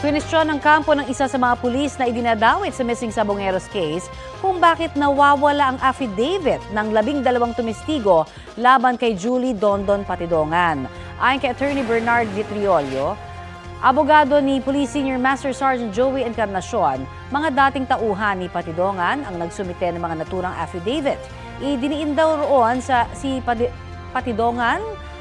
Kwinestyon ng kampo ng isa sa mga pulis na idinadawit sa missing Sabongeros case kung bakit nawawala ang affidavit ng labing dalawang tumistigo laban kay Julie Dondon Patidongan. Ayon kay Attorney Bernard Vitriolio, abogado ni Police Senior Master Sergeant Joey Encarnacion, mga dating tauhan ni Patidongan ang nagsumite ng mga naturang affidavit. Idiniin daw roon sa si Patidongan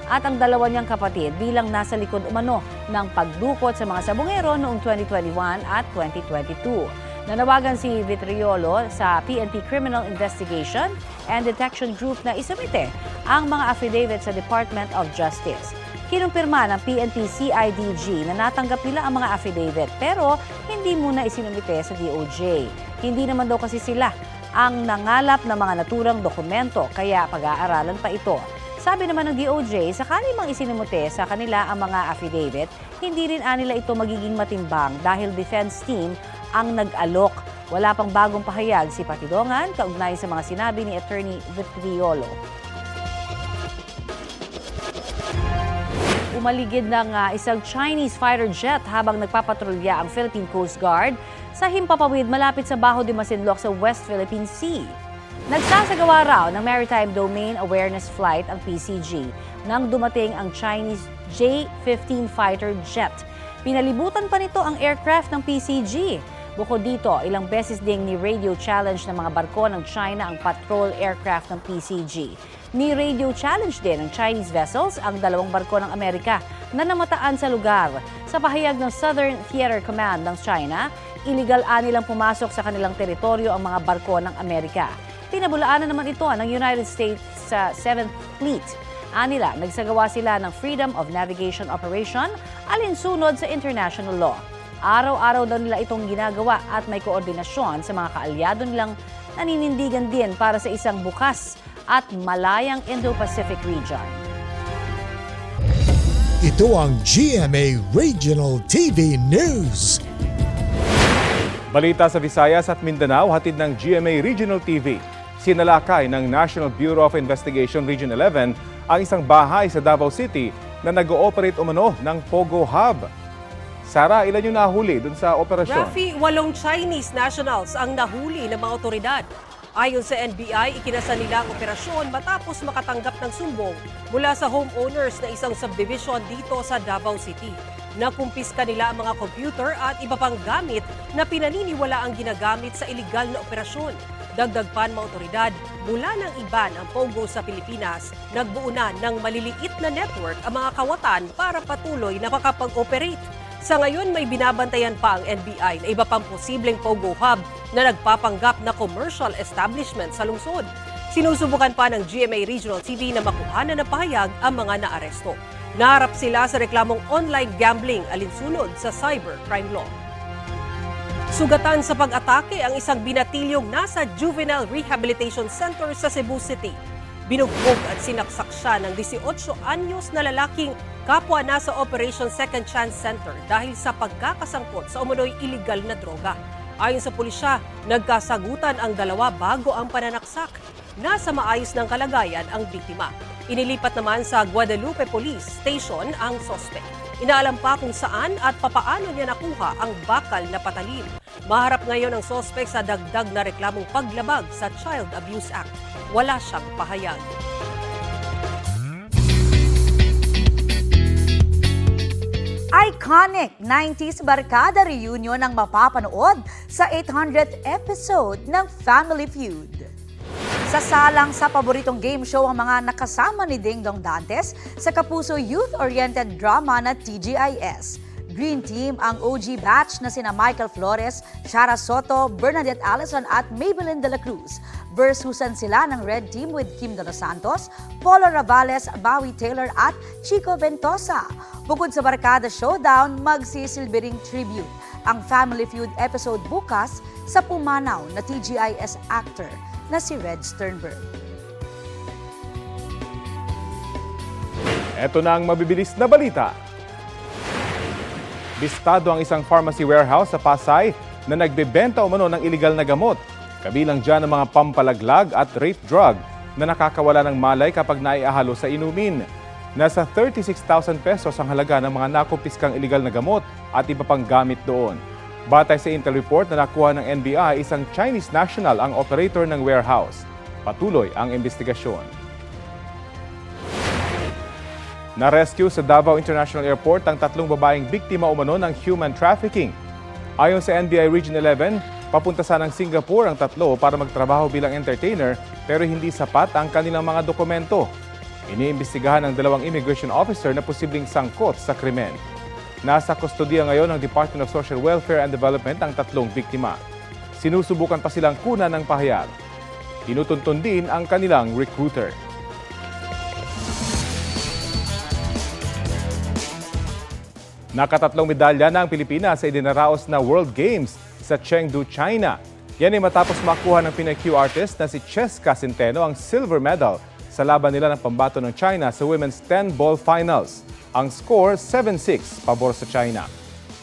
at ang dalawa niyang kapatid bilang nasa likod umano ng pagdukot sa mga sabongero noong 2021 at 2022. Nanawagan si Vitriolo sa PNP Criminal Investigation and Detection Group na isumite ang mga affidavit sa Department of Justice. Kinumpirma ng PNP CIDG na natanggap nila ang mga affidavit pero hindi muna isinumite sa DOJ. Hindi naman daw kasi sila ang nangalap ng mga naturang dokumento kaya pag-aaralan pa ito. Sabi naman ng DOJ, sakali mang isinumute sa kanila ang mga affidavit, hindi rin anila ito magiging matimbang dahil defense team ang nag-alok. Wala pang bagong pahayag si Patidongan kaugnay sa mga sinabi ni Attorney Vitriolo. Umaligid ng ah, isang Chinese fighter jet habang nagpapatrolya ang Philippine Coast Guard sa himpapawid malapit sa Baho de Masinloc sa West Philippine Sea. Nagsasagawa raw ng Maritime Domain Awareness Flight ang PCG nang dumating ang Chinese J-15 fighter jet. Pinalibutan pa nito ang aircraft ng PCG. Bukod dito, ilang beses ding ni radio challenge ng mga barko ng China ang patrol aircraft ng PCG. Ni radio challenge din ng Chinese vessels ang dalawang barko ng Amerika na namataan sa lugar. Sa pahayag ng Southern Theater Command ng China, illegal anilang pumasok sa kanilang teritoryo ang mga barko ng Amerika. Pinabulaanan naman ito ng United States sa 7th Fleet. Anila, nagsagawa sila ng Freedom of Navigation Operation alinsunod sa international law. Araw-araw daw nila itong ginagawa at may koordinasyon sa mga kaalyado nilang naninindigan din para sa isang bukas at malayang Indo-Pacific region. Ito ang GMA Regional TV News. Balita sa Visayas at Mindanao, hatid ng GMA Regional TV. Sinalakay ng National Bureau of Investigation Region 11 ang isang bahay sa Davao City na nag-ooperate umano ng Pogo Hub. Sara, ilan yung nahuli dun sa operasyon? Rafi, walong Chinese nationals ang nahuli ng mga otoridad. Ayon sa NBI, ikinasa nila ang operasyon matapos makatanggap ng sumbong mula sa homeowners na isang subdivision dito sa Davao City. Nakumpiska nila ang mga computer at iba pang gamit na pinaniniwala ang ginagamit sa iligal na operasyon. Dagdag pa ng mga mula ng iban ang Pogo sa Pilipinas, nagbuo na ng maliliit na network ang mga kawatan para patuloy na makapag-operate. Sa ngayon, may binabantayan pa ang NBI na iba pang posibleng Pogo Hub na nagpapanggap na commercial establishment sa lungsod. Sinusubukan pa ng GMA Regional TV na makuhanan ng pahayag ang mga naaresto. Naharap sila sa reklamong online gambling alinsunod sa cybercrime law. Sugatan sa pag-atake ang isang binatilyong nasa Juvenile Rehabilitation Center sa Cebu City. Binugbog at sinaksak siya ng 18 anyos na lalaking kapwa nasa Operation Second Chance Center dahil sa pagkakasangkot sa umunoy iligal na droga. Ayon sa pulisya, nagkasagutan ang dalawa bago ang pananaksak. Nasa maayos ng kalagayan ang biktima. Inilipat naman sa Guadalupe Police Station ang sospek. Inaalam pa kung saan at papaano niya nakuha ang bakal na patalim. Maharap ngayon ang sospek sa dagdag na reklamong paglabag sa Child Abuse Act. Wala siyang pahayag. Iconic 90s Barkada Reunion ang mapapanood sa 800th episode ng Family Feud. Sasalang sa paboritong game show ang mga nakasama ni Ding Dong Dantes sa kapuso youth-oriented drama na TGIS. Green Team ang OG batch na sina Michael Flores, Shara Soto, Bernadette Allison at Maybelline de la Cruz. Versusan sila ng Red Team with Kim De Los Santos, Polo Ravales, Bowie Taylor at Chico Ventosa. Bukod sa Barkada Showdown, magsisilbi ring tribute ang Family Feud episode bukas sa pumanaw na TGIS actor na si Red Sternberg. Ito na ang mabibilis na balita. Bistado ang isang pharmacy warehouse sa Pasay na nagbebenta umano ng iligal na gamot. Kabilang dyan ang mga pampalaglag at rape drug na nakakawala ng malay kapag naiahalo sa inumin. Nasa 36,000 pesos ang halaga ng mga nakumpiskang iligal na gamot at iba pang gamit doon. Batay sa Intel report na nakuha ng NBI, isang Chinese national ang operator ng warehouse. Patuloy ang investigasyon. Na-rescue sa Davao International Airport ang tatlong babaeng biktima umano ng human trafficking. Ayon sa NBI Region 11, papunta sana ng Singapore ang tatlo para magtrabaho bilang entertainer pero hindi sapat ang kanilang mga dokumento. Iniimbestigahan ng dalawang immigration officer na posibleng sangkot sa krimen. Nasa kustodiya ngayon ng Department of Social Welfare and Development ang tatlong biktima. Sinusubukan pa silang kunan ng pahayag. Tinutuntun din ang kanilang recruiter. Nakatatlong medalya na ang Pilipinas sa idinaraos na World Games sa Chengdu, China. Yan ay matapos makuha ng Pinoy Q artist na si Cheska Centeno ang silver medal sa laban nila ng pambato ng China sa women's 10-ball finals. Ang score 7-6 pabor sa China.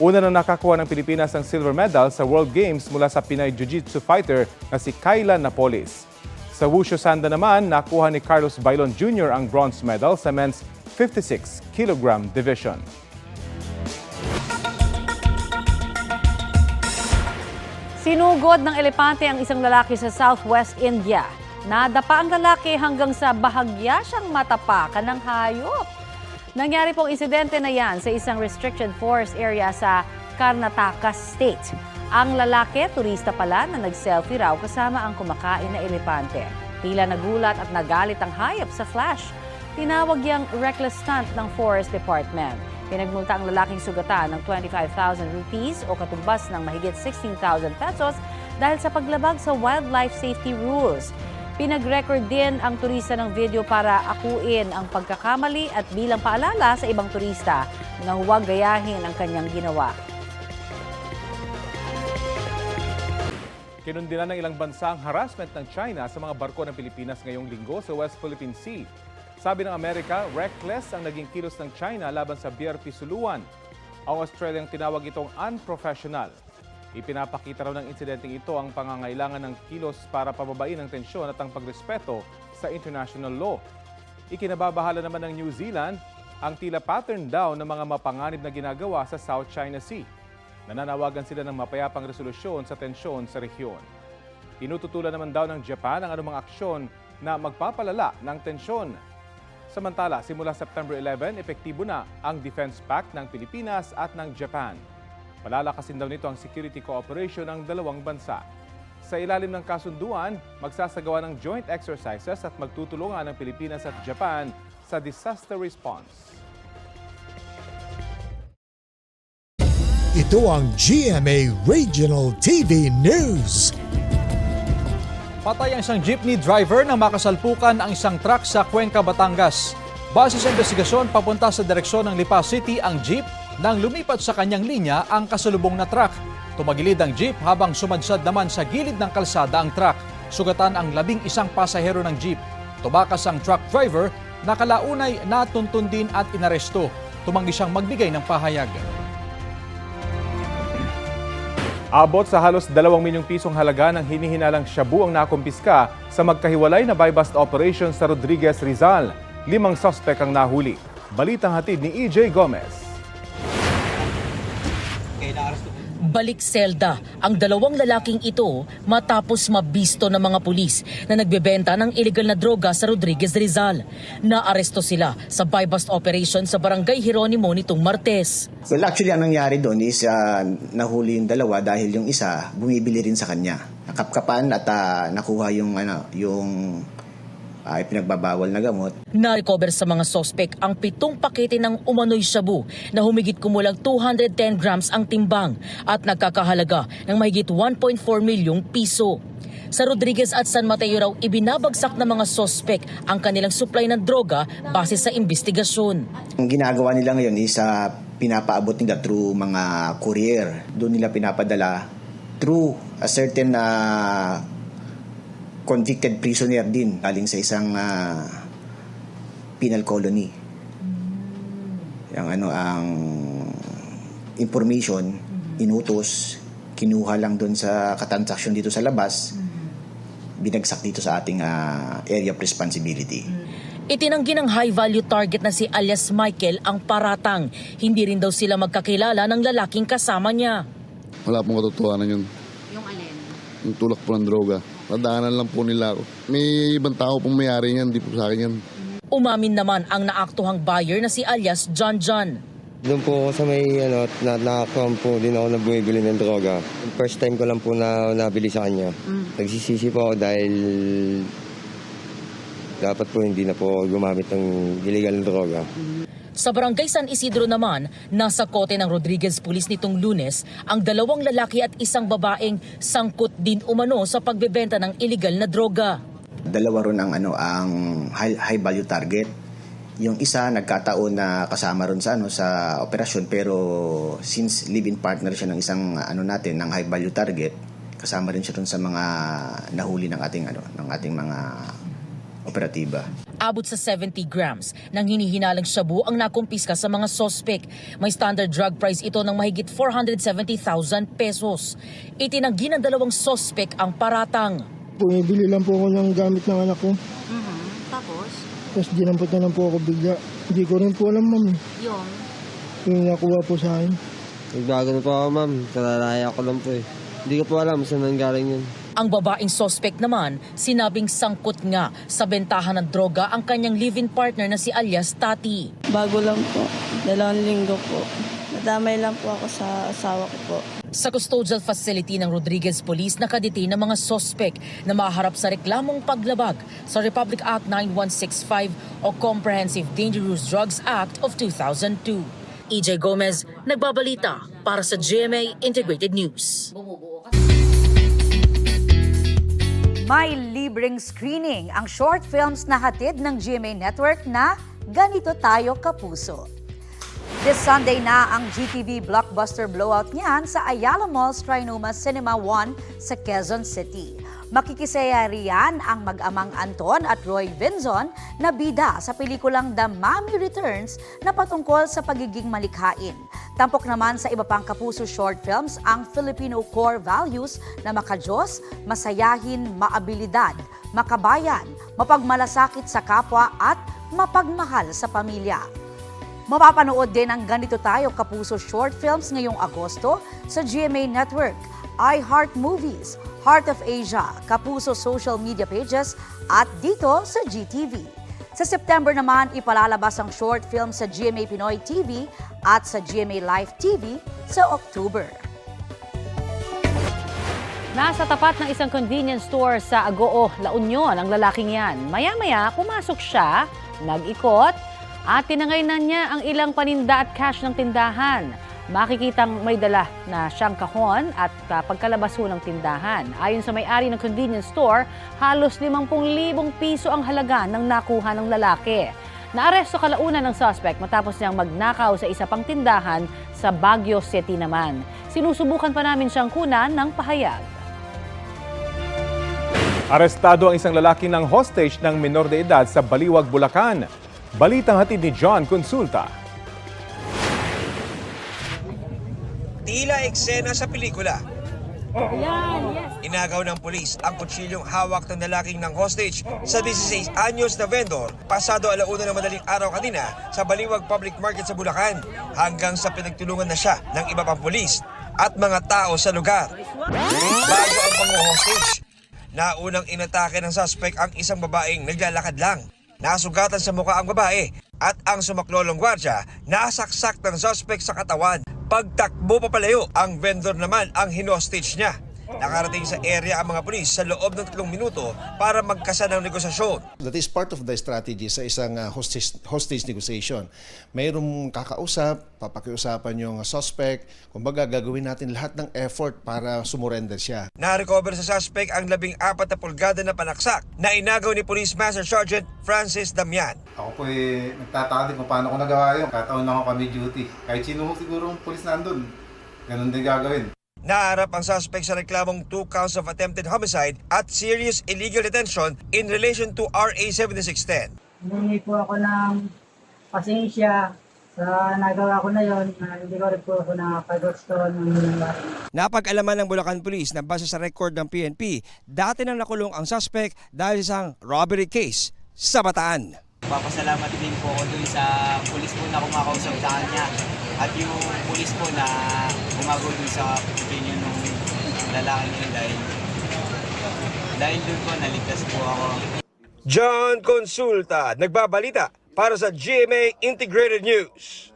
Una na nakakuha ng Pilipinas ang silver medal sa World Games mula sa Pinay Jiu-Jitsu fighter na si Kyla Napolis. Sa Wushu Sanda naman, nakuha ni Carlos Bailon Jr. ang bronze medal sa men's 56 kg division. Sinugod ng elepante ang isang lalaki sa Southwest India. Nadapa ang lalaki hanggang sa bahagya siyang matapakan ng hayop. Nangyari pong insidente na yan sa isang restricted forest area sa Karnataka State. Ang lalaki, turista pala na nag-selfie raw kasama ang kumakain na elepante. Tila nagulat at nagalit ang hayop sa flash. Tinawag yang reckless stunt ng Forest Department. Pinagmulta ang lalaking sugatan ng 25,000 rupees o katumbas ng mahigit 16,000 pesos dahil sa paglabag sa wildlife safety rules. Pinag-record din ang turista ng video para akuin ang pagkakamali at bilang paalala sa ibang turista na huwag gayahin ang kanyang ginawa. Kinundinan ng ilang bansa ang harassment ng China sa mga barko ng Pilipinas ngayong linggo sa West Philippine Sea. Sabi ng Amerika, reckless ang naging kilos ng China laban sa BRP Suluan. Ang Australiang tinawag itong unprofessional. Ipinapakita raw ng insidenteng ito ang pangangailangan ng kilos para pababain ang tensyon at ang pagrespeto sa international law. Ikinababahala naman ng New Zealand ang tila pattern daw ng mga mapanganib na ginagawa sa South China Sea. Nananawagan sila ng mapayapang resolusyon sa tensyon sa rehiyon. Tinututulan naman daw ng Japan ang anumang aksyon na magpapalala ng tensyon. Samantala, simula September 11, epektibo na ang Defense Pact ng Pilipinas at ng Japan. Palalakasin daw nito ang security cooperation ng dalawang bansa. Sa ilalim ng kasunduan, magsasagawa ng joint exercises at magtutulungan ang Pilipinas at Japan sa disaster response. Ito ang GMA Regional TV News. Patay ang isang jeepney driver nang makasalpukan ang isang truck sa Cuenca, Batangas. Base sa investigasyon, papunta sa direksyon ng Lipa City ang jeep nang lumipat sa kanyang linya ang kasalubong na truck. Tumagilid ang jeep habang sumadsad naman sa gilid ng kalsada ang truck. Sugatan ang labing isang pasahero ng jeep. Tubakas ang truck driver, nakalaunay natuntun din at inaresto. Tumanggi siyang magbigay ng pahayag. Abot sa halos 2 milyong pisong halaga ng hinihinalang shabu ang nakumpiska sa magkahiwalay na buy-bust operation sa Rodriguez Rizal. Limang sospek ang nahuli. Balitang hatid ni EJ Gomez. Balik selda ang dalawang lalaking ito matapos mabisto ng mga pulis na nagbebenta ng illegal na droga sa Rodriguez Rizal. Naaresto sila sa buy-bust operation sa barangay Jeronimo nitong Martes. Well, actually, ang nangyari doon is ah, nahuli yung dalawa dahil yung isa bumibili rin sa kanya. Nakapkapan at ah, nakuha yung ano, yung ah, pinagbabawal na gamot. Na-recover sa mga sospek ang pitong pakete ng umano'y shabu na humigit kumulang 210 grams ang timbang at nagkakahalaga ng mahigit 1.4 milyong piso. Sa Rodriguez at San Mateo raw ibinabagsak ng mga sospek ang kanilang supply ng droga base sa investigasyon. Ang ginagawa nila ngayon is ah, pinapaabot nila through mga courier. Doon nila pinapadala through a certain ah, convicted prisoner din galing sa isang ah, penal colony. Yung ano ang information inutos kinuha lang doon sa katransaksyon dito sa labas binagsak dito sa ating ah, area of responsibility. Itinanggi ng high-value target na si alias Michael ang paratang. Hindi rin daw sila magkakilala ng lalaking kasama niya. Wala pong katotohanan yun. Yung alin? Yung tulak po ng droga. Nadaanan lang po nila ako. May ibang tao pong mayari niyan, hindi po sa akin yan. Umamin naman ang naaktuhang buyer na si alias John John. Doon po ako sa may ano, na, nakakuha po din ako na bumibili ng droga. First time ko lang po na nabili sa kanya. Nagsisisi po ako dahil dapat po hindi na po gumamit ng illegal na droga. Sa barangay San Isidro naman, nasa kote ng Rodriguez Police nitong lunes ang dalawang lalaki at isang babaeng sangkot din umano sa pagbebenta ng illegal na droga. Dalawa ron ang ano ang high, high value target. Yung isa nagkataon na kasama ron sa ano sa operasyon pero since live-in partner siya ng isang ano natin ng high value target, kasama rin siya ron sa mga nahuli ng ating ano ng ating mga operatiba. Abot sa 70 grams ng hinihinalang shabu ang nakumpiska sa mga sospek. May standard drug price ito ng mahigit 470,000 pesos. Itinanggi ng dalawang sospek ang paratang. Bumibili lang po ako ng gamit ng anak ko. Mm-hmm. Tapos, Tapos dinampot na lang po ako bigla. Hindi ko rin po alam, ma'am. yung Yung nakuha po sa akin. Nagbago na po ako ma'am, kalalaya ko lang po eh. Hindi ko po alam saan nanggaling yun. Ang babaeng sospek naman, sinabing sangkot nga sa bentahan ng droga ang kanyang live-in partner na si alias Tati. Bago lang po. Dalawang linggo po. Nadamay lang po ako sa asawa ko po. Sa custodial facility ng Rodriguez Police, nakadetain ng mga sospek na maharap sa reklamong paglabag sa Republic Act 9165 o Comprehensive Dangerous Drugs Act of 2002. EJ Gomez, nagbabalita para sa GMA Integrated News. May libreng screening ang short films na hatid ng GMA Network na Ganito Tayo Kapuso. This Sunday na ang GTV blockbuster blowout niyan sa Ayala Malls Trinoma Cinema 1 sa Quezon City. Makikisaya riyan ang mag-amang Anton at Roy Benzon na bida sa pelikulang The Mommy Returns na patungkol sa pagiging malikhain. Tampok naman sa iba pang kapuso short films ang Filipino core values na makajos, masayahin, maabilidad, makabayan, mapagmalasakit sa kapwa at mapagmahal sa pamilya. Mapapanood din ang Ganito Tayo Kapuso short films ngayong Agosto sa GMA Network, iHeart Movies, Heart of Asia, Kapuso social media pages at dito sa GTV. Sa September naman, ipalalabas ang short film sa GMA Pinoy TV at sa GMA Live TV sa October. Nasa tapat ng isang convenience store sa Agoo, La Union ang lalaking yan. Maya-maya, pumasok siya, nag-ikot, at tinangay na niya ang ilang paninda at cash ng tindahan. Makikitang may dala na siyang kahon at uh, pagkalabas ho ng tindahan. Ayon sa may-ari ng convenience store, halos 50,000 piso ang halaga ng nakuha ng lalaki. Naaresto kalaunan ng suspect matapos niyang magnakaw sa isa pang tindahan sa Baguio City naman. Sinusubukan pa namin siyang kunan ng pahayag. Arestado ang isang lalaki ng hostage ng minor de edad sa Baliwag, Bulacan. Balitang hatid ni John Consulta. Tila eksena sa pelikula. Inagaw ng pulis ang kutsilyong hawak ng lalaking ng hostage sa 16 anyos na vendor pasado alauna ng madaling araw kanina sa Baliwag Public Market sa Bulacan hanggang sa pinagtulungan na siya ng iba pang pulis at mga tao sa lugar. Bago ang pang-hostage, naunang inatake ng suspect ang isang babaeng naglalakad lang. Nasugatan sa mukha ang babae at ang sumaklolong gwardya nasaksak ng suspect sa katawan. Pagtakbo pa palayo, ang vendor naman ang hinostage niya. Nakarating sa area ang mga pulis sa loob ng tatlong minuto para magkasa ng negosasyon. That is part of the strategy sa isang uh, hostage, hostage negotiation. Mayroong kakausap, papakiusapan yung suspect, kumbaga gagawin natin lahat ng effort para sumurrender siya. Na-recover sa suspect ang labing apat na pulgada na panaksak na inagaw ni Police Master Sergeant Francis Damian. Ako po eh, nagtataka din kung paano ko nagawa yun. Kataon lang ako kami duty. Kahit sino siguro ang polis nandun, ganun din gagawin. Naharap ang suspect sa reklamong two counts of attempted homicide at serious illegal detention in relation to RA 7610. Humingi po ako ng pasensya sa nagawa ko na yon hindi ko rin po ako nakapag-gusto ng nangyari. Napag-alaman ng Bulacan Police na base sa record ng PNP, dati nang nakulong ang suspect dahil sa isang robbery case sa Bataan. Papasalamat din po ako dun sa pulis po na kumakausap sa kanya at yung pulis po na gumagawa dun sa opinion ng lalaki yun dahil dahil dun po naligtas po ako. John Consulta, nagbabalita para sa GMA Integrated News.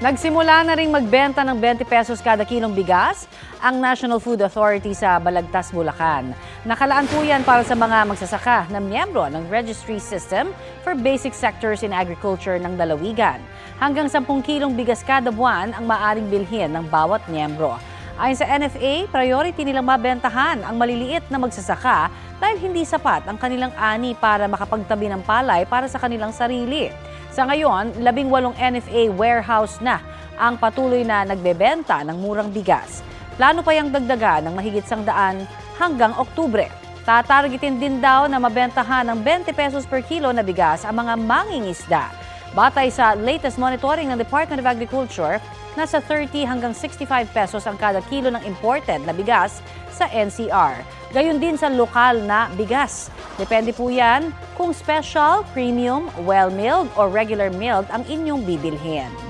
Nagsimula na ring magbenta ng 20 pesos kada kilong bigas ang National Food Authority sa Balagtas, Bulacan. Nakalaan po yan para sa mga magsasaka na miyembro ng Registry System for Basic Sectors in Agriculture ng Dalawigan. Hanggang 10 kilong bigas kada buwan ang maaring bilhin ng bawat miyembro. Ayon sa NFA, priority nilang mabentahan ang maliliit na magsasaka dahil hindi sapat ang kanilang ani para makapagtabi ng palay para sa kanilang sarili. Sa ngayon, labing walong NFA warehouse na ang patuloy na nagbebenta ng murang bigas. Plano pa yung dagdagan ng mahigit sang daan hanggang Oktubre. Tatargetin din daw na mabentahan ng 20 pesos per kilo na bigas ang mga mangingisda. Batay sa latest monitoring ng Department of Agriculture, nasa 30 hanggang 65 pesos ang kada kilo ng imported na bigas sa NCR. Gayon din sa lokal na bigas. Depende po yan kung special, premium, well-milled o regular milled ang inyong bibilhin.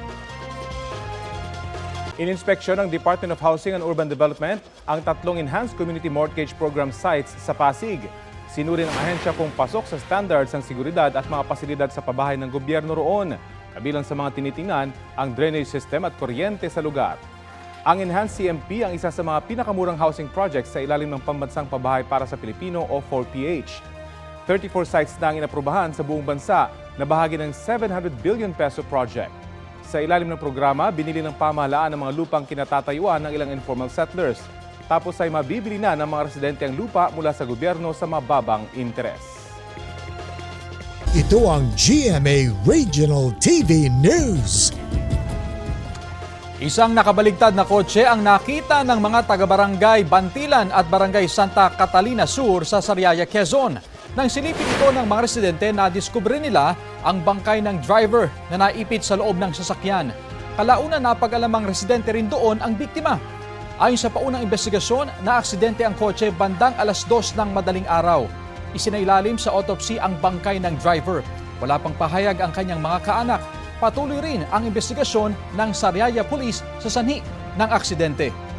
Ininspeksyon ng Department of Housing and Urban Development ang tatlong Enhanced Community Mortgage Program sites sa Pasig. Sinuri ng ahensya kung pasok sa standards ng seguridad at mga pasilidad sa pabahay ng gobyerno roon. Kabilang sa mga tinitingnan ang drainage system at kuryente sa lugar. Ang Enhanced CMP ang isa sa mga pinakamurang housing projects sa ilalim ng pambansang pabahay para sa Pilipino o 4PH. 34 sites na ang inaprubahan sa buong bansa na bahagi ng 700 billion peso project. Sa ilalim ng programa, binili ng pamahalaan ng mga lupang kinatatayuan ng ilang informal settlers. Tapos ay mabibili na ng mga residente ang lupa mula sa gobyerno sa mababang interes. Ito ang GMA Regional TV News. Isang nakabaligtad na kotse ang nakita ng mga taga-barangay Bantilan at Barangay Santa Catalina Sur sa Sariaya, Quezon. Nang silipin ito ng mga residente, nadiskubre nila ang bangkay ng driver na naipit sa loob ng sasakyan. Kalauna napag-alamang residente rin doon ang biktima. Ayon sa paunang investigasyon, naaksidente ang kotse bandang alas dos ng madaling araw. Isinailalim sa autopsy ang bangkay ng driver. Wala pang pahayag ang kanyang mga kaanak. Patuloy rin ang investigasyon ng Sariaya Police sa sanhi ng aksidente.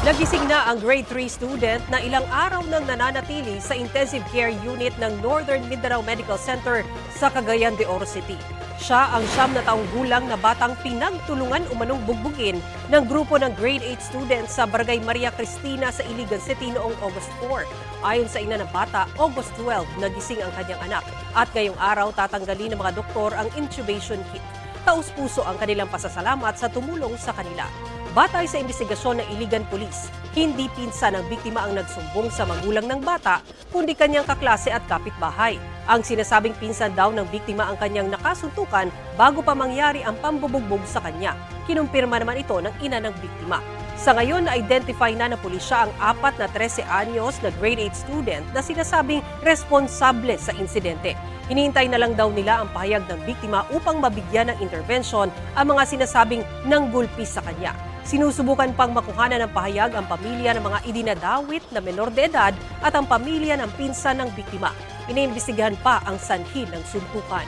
Nagising na ang grade 3 student na ilang araw nang nananatili sa intensive care unit ng Northern Mindanao Medical Center sa Cagayan de Oro City. Siya ang siyam na taong gulang na batang pinagtulungan umanong bugbugin ng grupo ng grade 8 students sa Barangay Maria Cristina sa Iligan City noong August 4. Ayon sa ina ng bata, August 12 nagising ang kanyang anak at ngayong araw tatanggalin ng mga doktor ang intubation kit. Taus-puso ang kanilang pasasalamat sa tumulong sa kanila. Batay sa investigasyon ng Iligan Police, hindi pinsa ng biktima ang nagsumbong sa magulang ng bata, kundi kanyang kaklase at kapitbahay. Ang sinasabing pinsan daw ng biktima ang kanyang nakasuntukan bago pa mangyari ang pambubugbog sa kanya. Kinumpirma naman ito ng ina ng biktima. Sa ngayon, na-identify na ng pulisya ang apat na 13 anyos na grade 8 student na sinasabing responsable sa insidente. Hinihintay na lang daw nila ang pahayag ng biktima upang mabigyan ng intervention ang mga sinasabing nanggulpi sa kanya. Sinusubukan pang makuhanan ng pahayag ang pamilya ng mga idinadawit na menor de edad at ang pamilya ng pinsan ng biktima. Iniimbestigahan pa ang sanhi ng suntukan.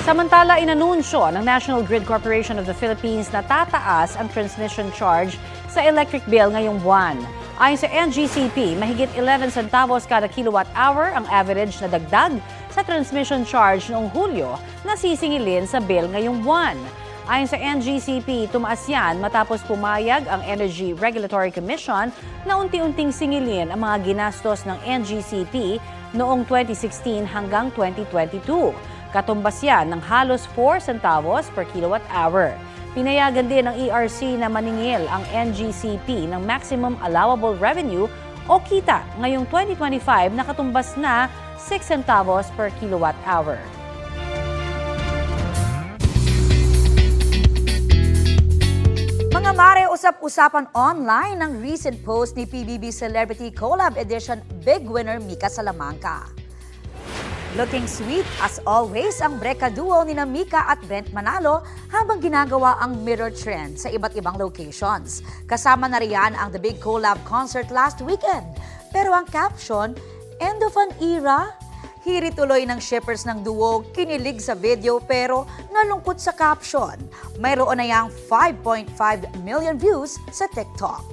Samantala, inanunsyo ng National Grid Corporation of the Philippines na tataas ang transmission charge sa electric bill ngayong buwan. Ayon sa NGCP, mahigit 11 centavos kada kilowatt hour ang average na dagdag sa transmission charge noong Hulyo na sisingilin sa bill ngayong buwan. Ayon sa NGCP, tumaas yan matapos pumayag ang Energy Regulatory Commission na unti-unting singilin ang mga ginastos ng NGCP noong 2016 hanggang 2022. Katumbas yan ng halos 4 centavos per kilowatt hour. Pinayagan din ng ERC na maningil ang NGCP ng Maximum Allowable Revenue o kita ngayong 2025 na katumbas na 6 centavos per kilowatt hour. Mare, usap-usapan online ng recent post ni PBB Celebrity Collab Edition Big Winner Mika Salamanca. Looking sweet as always ang Breka duo ni Mika at Brent Manalo habang ginagawa ang mirror trend sa iba't ibang locations. Kasama na riyan ang The Big Collab concert last weekend. Pero ang caption, end of an era? Hiri tuloy ng shippers ng duo, kinilig sa video pero nalungkot sa caption. Mayroon na yang 5.5 million views sa TikTok.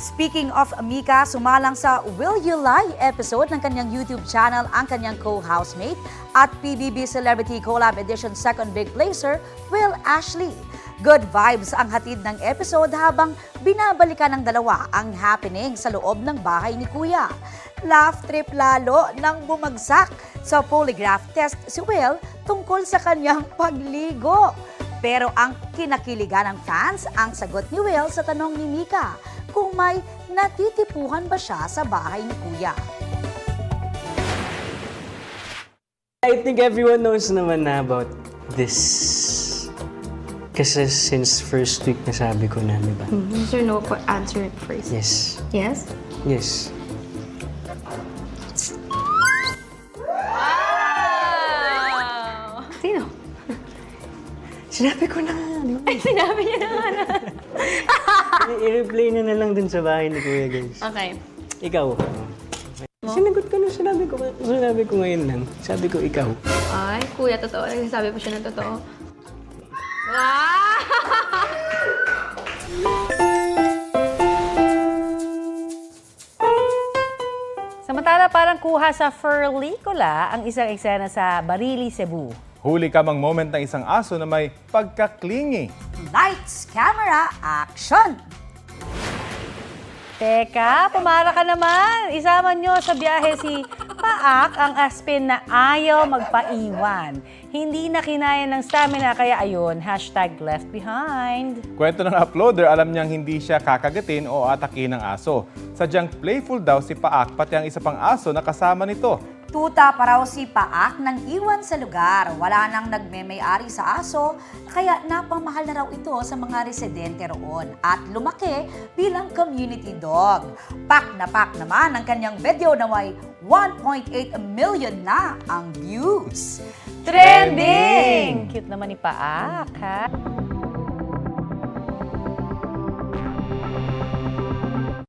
Speaking of Mika, sumalang sa Will You Lie episode ng kanyang YouTube channel ang kanyang co-housemate at PBB Celebrity Collab Edition Second Big Placer, Will Ashley. Good vibes ang hatid ng episode habang binabalikan ng dalawa ang happening sa loob ng bahay ni Kuya. Laugh trip lalo nang bumagsak sa polygraph test si Will tungkol sa kanyang pagligo. Pero ang kinakiligan ng fans ang sagot ni Will sa tanong ni Mika kung may natitipuhan ba siya sa bahay ni Kuya. I think everyone knows naman na about this. Kasi since first week nasabi ko na, di ba? Yes or no, answer it first. Yes. Yes? Yes. Sino? Sinabi ko na nga, di ba? Ay, sinabi niya na nga na. I- I-replay na na lang dun sa bahay ni Kuya, guys. Okay. Ikaw. Sinagot ko na sinabi ko. Sinabi ko ngayon lang. Sabi ko, ikaw. Ay, kuya, totoo. Sabi pa siya na totoo. Wow! Samantala parang kuha sa Furlicula ang isang eksena sa Barili, Cebu. Huli kamang moment ng isang aso na may pagkaklingi. Lights, camera, action! Teka, pumara ka naman. Isama nyo sa biyahe si Paak ang aspin na ayaw magpaiwan. Hindi na kinaya ng stamina kaya ayun, hashtag left behind. Kwento ng uploader, alam niyang hindi siya kakagatin o atakin ng aso. Sadyang playful daw si Paak pati ang isa pang aso na kasama nito. Tuta pa raw si Paak nang iwan sa lugar. Wala nang nagme-may-ari sa aso, kaya napamahal na raw ito sa mga residente roon at lumaki bilang community dog. Pak na pak naman ang kanyang video na may 1.8 million na ang views. Trending! Cute naman ni Paak, ha?